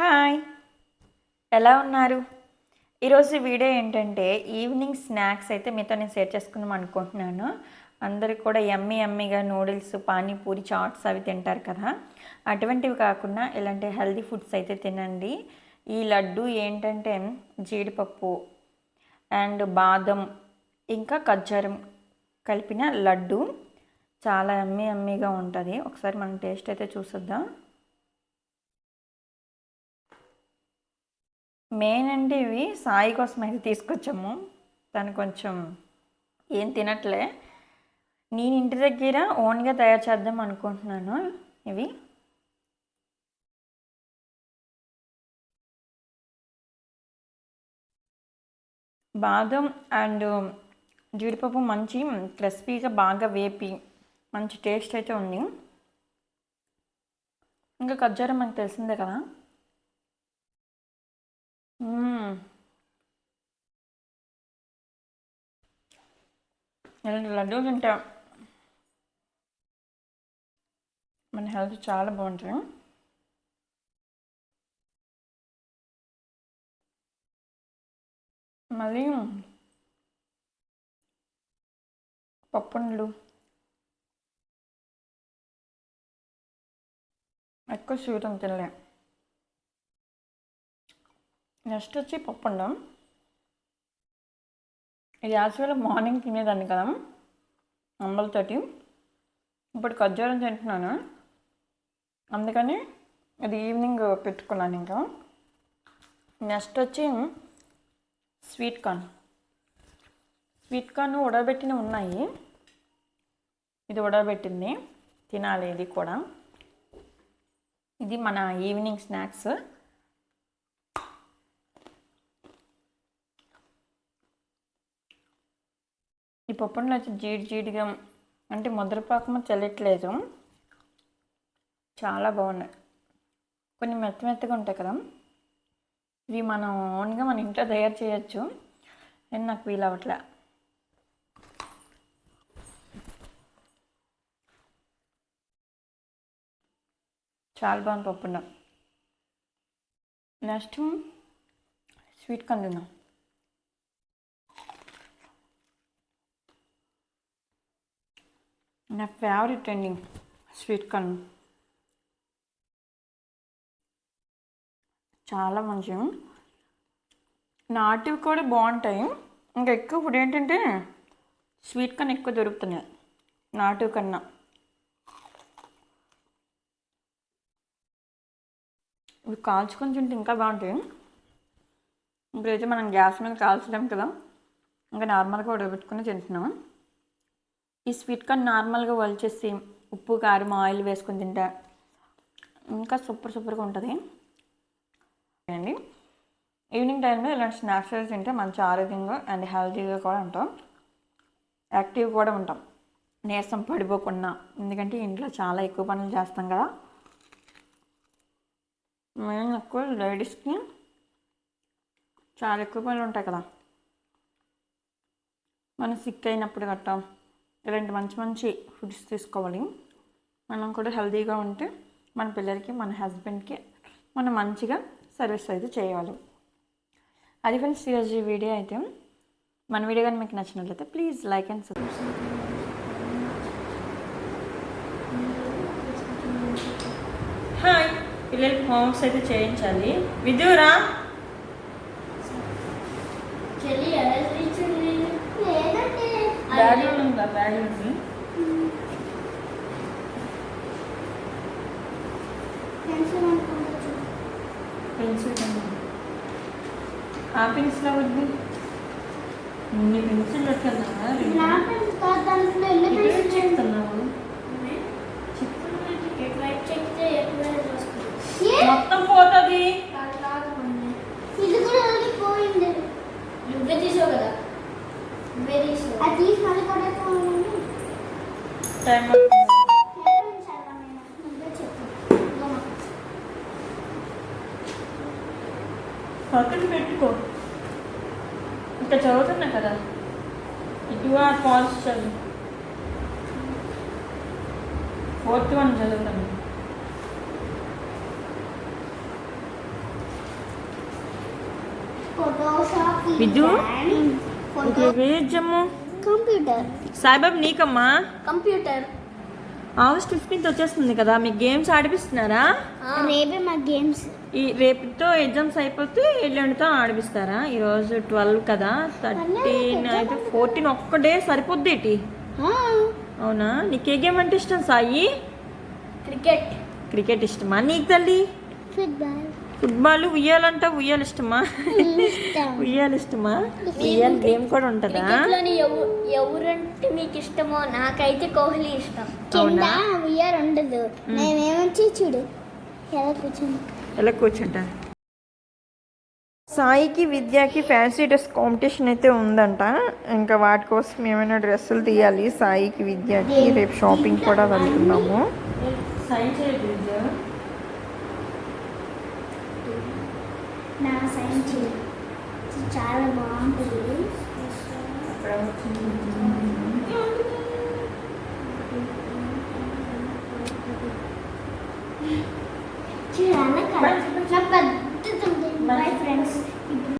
Hi. ఎలా ఉన్నారు? ఈరోజు వీడియో ఏంటంటే ఈవినింగ్ స్నాక్స్ అయితే మీతో నేను షేర్ చేసుకుందాం అనుకుంటున్నాను. అందరూ కూడా ఎమ్మి ఎమ్మిగా నూడిల్స్ పానీపూరి చాట్స్ అవి తింటారు కదా. అటువంటివి కాకుండా ఇలాంటి హెల్దీ ఫుడ్స్ అయితే తినండి. ఈ లడ్డు ఏంటంటే జీడిపప్పు అండ్ బాదం ఇంకా ఖర్జూరం కలిపిన లడ్డు చాలా ఎమ్మి ఎమ్మిగా ఉంటుంది. ఒకసారి మనం టేస్ట్ అయితే చూసొద్దాం. మెయిన్ అంటే ఇవి. సాయి కోసం అయితే తీసుకొచ్చాము. తను కొంచెం ఏం తినట్లే. నేను ఇంటి దగ్గర ఓన్గా తయారు చేద్దాం అనుకుంటున్నాను ఇవి. బాదం అండ్ జీడిపప్పు మంచి క్రిస్పీగా బాగా వేపి మంచి టేస్ట్ అయితే ఉంది. ఇంకా ఖర్జూరం మనకు తెలిసిందే కదా. ఇలాంటి లడ్డూలు తింటే. మన హెల్త్ చాలా బాగుంటుంది. మళ్ళీ పప్పుండ్లు ఎక్కువ స్వీట్ తినలే. నెక్స్ట్ వచ్చి పప్పుండం. ఇది యాక్చువల్గా మార్నింగ్ తినేదాన్ని కదా. అంబలతోటి ఇప్పుడు ఖర్జూరం తింటున్నాను. అందుకని ఇది ఈవినింగ్ పెట్టుకున్నాను ఇంకా. నెక్స్ట్ వచ్చి స్వీట్ కార్న్. స్వీట్ కార్న్ ఉడబెట్టిన ఉన్నాయి. ఇది ఉడకబెట్టింది. తినాలి ఇది కూడా. ఇది మన ఈవినింగ్ స్నాక్స్. ఈ పప్పులో వచ్చి జీడి జీడిగా అంటే ముద్రపాకము చల్లట్లేదు. చాలా బాగున్నాయి. కొన్ని మెత్త మెత్తగా ఉంటాయి కదా. ఇవి మనం ఓన్గా మన ఇంట్లో తయారు చేయొచ్చు. అని నాకు వీలు అవ్వట్లే. చాలా బాగుంది పప్పుండం నెక్స్ట్ స్వీట్ కార్న్ నా ఫేవరెట్ అండి స్వీట్ కార్న్ చాలా మంచి నాటివి కూడా బాగుంటాయి. ఇంకా ఎక్కువ ఇప్పుడు ఏంటంటే స్వీట్ కార్న్ ఎక్కువ దొరుకుతున్నాయి. నాటువి కన్నా. ఇవి కాల్చుకొని తింటే ఇంకా బాగుంటాయి. ఇప్పుడైతే మనం గ్యాస్ మీద కాల్చలేం కదా. ఇంకా నార్మల్గా ఉడబెట్టుకుని తింటున్నాం. ఈ స్వీట్ కార్న్ నార్మల్గా వలిచేసి ఉప్పు కారం ఆయిల్ వేసుకొని తింటా ఇంకా సూపర్ సూపర్గా ఉంటుంది. అండి. ఈవినింగ్ టైంలో ఇలాంటి స్నాక్స్ తింటే మంచి ఆరోగ్యంగా అండ్ హెల్తీగా కూడా ఉంటాం. యాక్టివ్ కూడా ఉంటాం. నీరసం పడిపోకుండా ఎందుకంటే ఇంట్లో చాలా ఎక్కువ పనులు చేస్తాం కదా. మెయిన్ ఎక్కువ లేడీస్కి చాలా ఎక్కువ పనులు ఉంటాయి కదా. మనం సిక్ అయినప్పుడు గట్టా ఇలాంటి మంచి మంచి ఫుడ్స్ తీసుకోవాలి. మనం కూడా హెల్తీగా ఉంటే మన పిల్లలకి మన హస్బెండ్కి మనం మంచిగా సర్వీస్ అయితే చేయాలి. అది ఫ్రెండ్స్ ఈరోజు ఈ వీడియో అయితే. మన వీడియో కానీ మీకు నచ్చినట్లయితే please like and subscribe. Hi పిల్లలకి హోమ్స్ అయితే చేయించాలి. విద్యురా చెల్లి బ్యాగ్ ఉంది పెన్సిల్ ఆ పెన్సిల్ అవుద్ది ఇన్ని పెన్సిల్ కాదు చెప్తున్నావు. మొత్తం పోతుంది. కాదు కాదు ఇది కూడా పోయింది. నువ్వే తీసావు కదా? నువ్వే తీసావు. టైం పక్కన పెట్టుకో. ఇంకా చదువుతున్నా కదా. ఇటు ఆ కాల్స్ చదువు. ఫోర్త్ వన్ చదువుతాను విద్యు? ఫోటో వేయచ్చమ్ము కంప్యూటర్. సాయిబాబు నీకమ్మా? కంప్యూటర్. ఆగస్ట్ ఫిఫ్టీన్త్ వచ్చేస్తుంది కదా మీకు గేమ్స్ ఆడిపిస్తున్నారా? రేపే మా గేమ్స్. ఈ రేపుతో ఎగ్జామ్స్ అయిపోతే ఎల్లుండితో ఆడిపిస్తారా? ఈరోజు ట్వెల్వ్ కదా థర్టీన్ అయితే ఫోర్టీన్ ఒక్క డే సరిపోద్ది ఏంటి? అవునా? నీకు ఏ గేమ్ అంటే ఇష్టం సాయి? క్రికెట్. క్రికెట్ ఇష్టమా? నీకు తల్లి? ఫుట్బాల్. ఫుట్బాల్ ఉయ్యాలంట ఉయ్యాలు ఇష్టమా? ఉయ్యాలు ఇష్టమా? ఉయ్యాల గేమ్ కూడా ఉంటుందా? ఎవరంటే మీకు ఇష్టమో నాకైతే కోహ్లీ ఇష్టం. కింద ఉయ్యారు ఉండదు. మేమేమొచ్చి చూడు ఎలా కూర్చుంది ఎలా కూర్చుంటా సాయికి విద్యకి ఫ్యాన్సీ డ్రెస్ కాంపిటీషన్ అయితే ఉందంట. ఇంకా వాటి కోసం ఏమైనా డ్రెస్సులు తీయాలి. సాయికి విద్యకి రేపు షాపింగ్ కూడా వెళ్తున్నాము. నా సైన్స్ చాలా బాగుంటుంది.